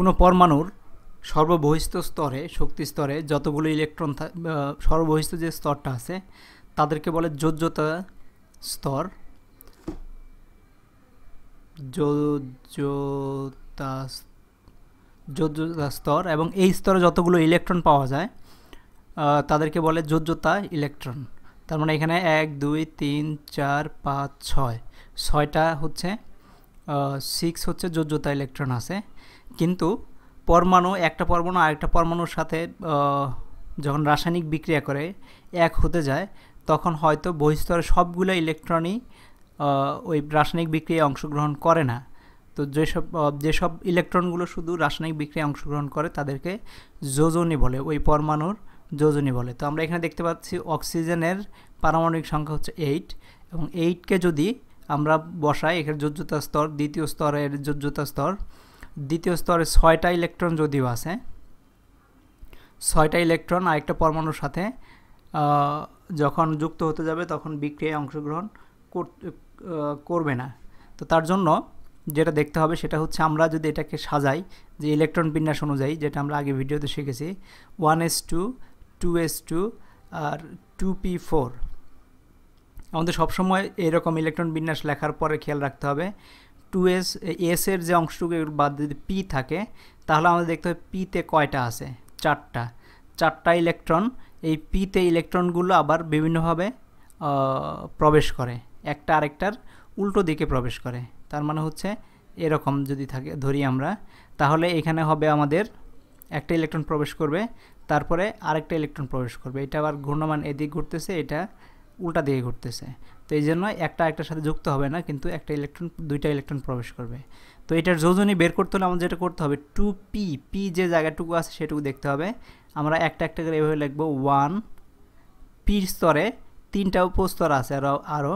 কোনো পরমাণুর সর্ববহিস্থ স্তরে, শক্তি স্তরে যতগুলো ইলেকট্রন সর্ববহিস্থ যে স্তরটা আছে, তাদেরকে বলে যোজ্যতা স্তর। যোজ্যতা যোজ্যতা স্তর এবং এই স্তরে যতগুলো ইলেকট্রন পাওয়া যায় তাদেরকে বলে যোজ্যতা ইলেকট্রন। তার মানে এখানে এক, দুই, তিন, চার, পাঁচ, ছয়। ছয়টা হচ্ছে সিক্স হচ্ছে যোজ্যতা ইলেকট্রন আছে। কিন্তু পরমাণু, একটা পরমাণু আরেকটা পরমাণুর সাথে যখন রাসায়নিক বিক্রিয়া করে, এক হতে যায়, তখন হয়তো বহিস্তরে সবগুলো ইলেকট্রনই ওই রাসায়নিক বিক্রিয়ায় অংশগ্রহণ করে না। তো যেসব যেসব ইলেকট্রনগুলো শুধু রাসায়নিক বিক্রিয়ায় অংশগ্রহণ করে, তাদেরকে যোজনী বলে, ওই পরমাণুর যোজনী বলে। তো আমরা এখানে দেখতে পাচ্ছি অক্সিজেনের পারমাণবিক সংখ্যা হচ্ছে এইট এবং এইটকে যদি আমরা বসাই, এখানে যোজ্যতা স্তর, দ্বিতীয় স্তরের যোজ্যতা স্তর। দ্বিতীয় স্তরে ছয়টা ইলেকট্রন যদিও আছে, ছয়টা ইলেকট্রন আরেকটা পরমাণুর সাথে যখন যুক্ত হতে যাবে তখন বিক্রিয়ায় অংশগ্রহণ করবে না। তো তার জন্য যেটা দেখতে হবে সেটা হচ্ছে আমরা যদি এটাকে সাজাই, যে ইলেকট্রন বিন্যাস অনুযায়ী, যেটা আমরা আগে ভিডিওতে শিখেছি, one S two two S two আর টু পি ফোর। আমাদের সবসময় এরকম ইলেকট্রন বিন্যাস লেখার পরে খেয়াল রাখতে হবে। টু এস এসের যে অংশটুকু বাদ যদি পি থাকে, তাহলে আমাদের দেখতে হবে পিতে কয়টা আছে? চারটা। চারটা ইলেকট্রন এই পিতে ইলেকট্রনগুলো আবার বিভিন্নভাবে প্রবেশ করে। একটা আরেকটার উল্টো দিকে প্রবেশ করে। তার মানে হচ্ছে এরকম যদি থাকে, ধরি আমরা, তাহলে এখানে হবে আমাদের একটা ইলেকট্রন প্রবেশ করবে, তারপরে আরেকটা ইলেকট্রন প্রবেশ করবে। এটা আবার ঘূর্ণমান এদিক ঘুরতেছে, এটা উল্টা দিকে ঘুরতেছে। তো এই জন্য একটা একটার সাথে যুক্ত হবে না, কিন্তু একটা ইলেকট্রন দুইটা ইলেকট্রন প্রবেশ করবে। তো এটার যোজনী বের করতে হলে আমাদের যেটা করতে হবে টু পি পি যে জায়গাটুকু আছে সেটুকু দেখতে হবে। আমরা একটা একটা করে এভাবে লিখব ওয়ান পির স্তরে তিনটা উপস্তর আছে আরও আরও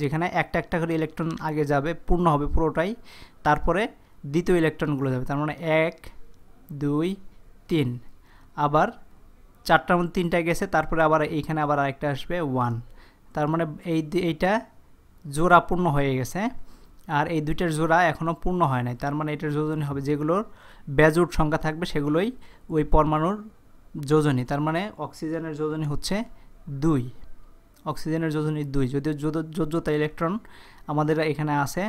যেখানে একটা একটা করে ইলেকট্রন আগে যাবে, পূর্ণ হবে পুরোটাই। তারপরে দ্বিতীয় ইলেকট্রনগুলো যাবে, তার মানে এক, দুই, তিন। আবার চারটার মধ্যে তিনটা গেছে, তারপরে আবার এইখানে আবার আরেকটা আসবে ওয়ান তার মানে এই এইটা জোড়া পূর্ণ হয়ে গেছে, আর এই দুইটার জোড়া এখনও পূর্ণ হয় নাই। তার মানে এটার যোজনী হবে যেগুলোর বেজুট সংখ্যা থাকবে সেগুলোই ওই পরমাণুর যোজনী। তার মানে অক্সিজেনের যোজনী হচ্ছে দুই। অক্সিজেনের যোজনী দুই। যদিও যোজ্যতা ইলেকট্রন আমাদের এখানে আছে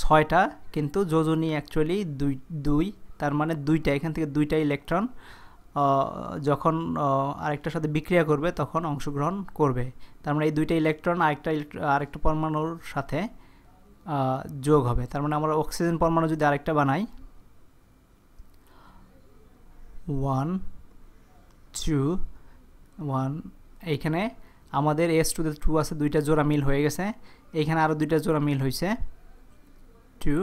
ছয়টা, কিন্তু যোজনী অ্যাকচুয়ালি দুই দুই, তার মানে দুইটা, এখান থেকে দুইটা ইলেকট্রন যখন আরেকটার সাথে বিক্রিয়া করবে, তখন অংশগ্রহণ করবে। তার মানে এই দুইটা ইলেকট্রন আরেকটা আরেকটা পরমাণুর সাথে যোগ হবে। তার মানে আমরা অক্সিজেন পরমাণু যদি আরেকটা বানাই ওয়ান টু ওয়ান এইখানে আমাদের এস টু টু আছে, দুইটা জোড়া মিল হয়ে গেছে। এখানে আরও দুইটা জোড়া মিল হয়েছে টু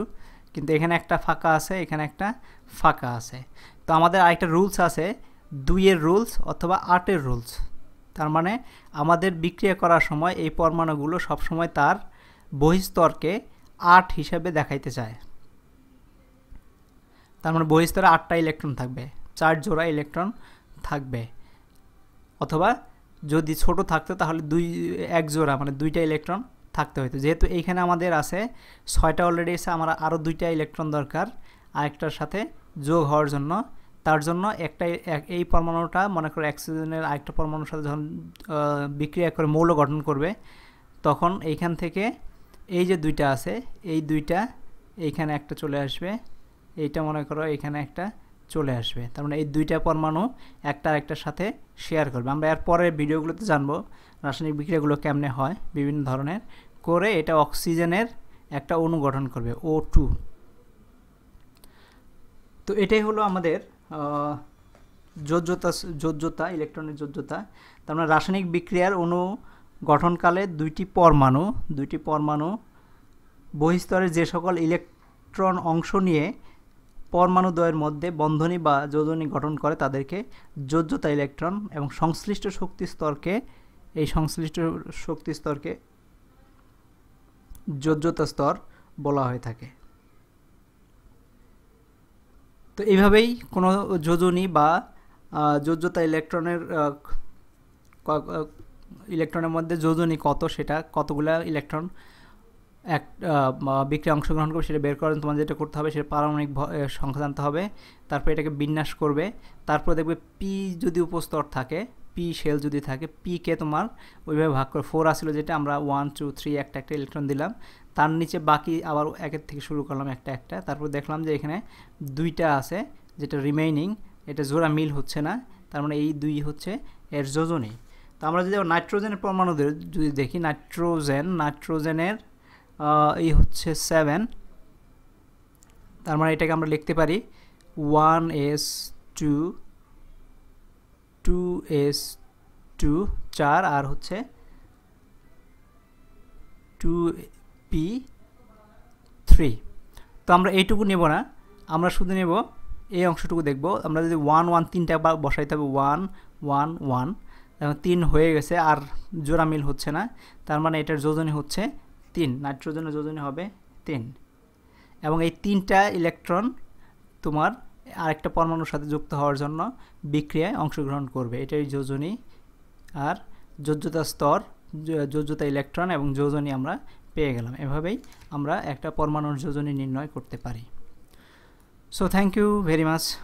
কিন্তু এখানে একটা ফাঁকা আছে, এখানে একটা ফাঁকা আছে। তো আমাদের আরেকটা রুলস আছে, দুইয়ের রুলস অথবা আটের রুলস তার মানে আমাদের বিক্রিয়া করার সময় এই পরমাণুগুলো সবসময় তার বহিস্তরকে আট হিসাবে দেখাইতে চায়। তার মানে বহিস্তরে আটটা ইলেকট্রন থাকবে, চার জোড়া ইলেকট্রন থাকবে। অথবা যদি ছোট থাকতো তাহলে দুই, এক জোড়া মানে দুইটা ইলেকট্রন থাকতে হইতো। যেহেতু এইখানে আমাদের আছে, ছয়টা অলরেডি এসে আমার আরও দুইটা ইলেকট্রন দরকার, আরেকটার সাথে যোগ হওয়ার জন্য তার জন্য একটা এই পরমাণুটা মনে করো অক্সিজেনের আরেকটা পরমাণুর সাথে যখন বিক্রিয়া করে মৌল গঠন করবে, তখন এইখান থেকে এই যে দুইটা আছে, এই দুইটা এইখানে একটা চলে আসবে, এইটা মনে করো এখানে একটা চলে আসবে। তার মানে এই দুইটা পরমাণু একটা আরেকটার সাথে শেয়ার করবে। আমরা এর পরের ভিডিওগুলোতে জানব রাসায়নিক বিক্রিয়াগুলো কেমনে হয়, বিভিন্ন ধরনের, করে এটা অক্সিজেনের একটা অণু গঠন করবে ও টু তো এটাই হলো আমাদের যোজ্যতা যোজ্যতা ইলেকট্রনের যোজ্যতা তার মানে রাসায়নিক বিক্রিয়ার অণু গঠনকালে দুইটি পরমাণু দুইটি পরমাণু বহিস্তরের যে সকল ইলেকট্রন অংশ নিয়ে পরমাণুদ্বয়ের মধ্যে বন্ধনী বা যোজনী গঠন করে, তাদেরকে যোজ্যতা ইলেকট্রন এবং সংশ্লিষ্ট শক্তি স্তরকে, এই সংশ্লিষ্ট শক্তি স্তরকে যোজ্যতা স্তর বলা হয়ে থাকে। তো এইভাবেই কোনো যোজনী বা যোজ্যতা ইলেকট্রনের ইলেকট্রনের মধ্যে যোজনী কত সেটা, কতগুলা ইলেকট্রন এক বিক্রিয়া অংশগ্রহণ করবে সেটা বের করেন তোমার যেটা করতে হবে সেটা পারমাণবিক সংখ্যা জানতে হবে। তারপর এটাকে বিন্যাস করবে। তারপর দেখবে পি যদি উপস্তর থাকে পি শেল যদি থাকে পিকে তোমার ওইভাবে ভাগ করে ফোর আসলো যেটা আমরা ওয়ান টু থ্রি একটা একটা ইলেকট্রন দিলাম। তার নিচে বাকি আবার একের থেকে শুরু করলাম একটা একটা। তারপর দেখলাম যে এখানে দুইটা আছে যেটা রিমেইনিং এটা জোড়া মিল হচ্ছে না, তার মানে এই দুই হচ্ছে এর যোজনী তো আমরা যদি নাইট্রোজেনের পরমাণুদের যদি দেখি নাইট্রোজেন নাইট্রোজেনের এই হচ্ছে সেভেন তার মানে এটাকে আমরা লিখতে পারি one S two two S two চার আর হচ্ছে টু পি থ্রি তো আমরা এইটুকু নেব না, আমরা শুধু নেব এই অংশটুকু দেখব। আমরা যদি ওয়ান ওয়ান তিনটা বসাইতে হবে ওয়ান ওয়ান ওয়ান তিন হয়ে গেছে আর জোড়া মিল হচ্ছে না, তার মানে এটার যোজনী হচ্ছে তিন। নাইট্রোজেনের যোজনী হবে তিন। এবং এই তিনটা ইলেকট্রন তোমার আরেকটা পরমাণুর সাথে যুক্ত হওয়ার জন্য বিক্রিয়ায় অংশগ্রহণ করবে। এটাই যোজনী আর যোজ্যতা স্তর যোজ্যতা ইলেকট্রন এবং যোজনী আমরা পেয়ে গেলাম। এভাবেই আমরা একটা পরমাণুর যোজনী নির্ণয় করতে পারি। So thank you very much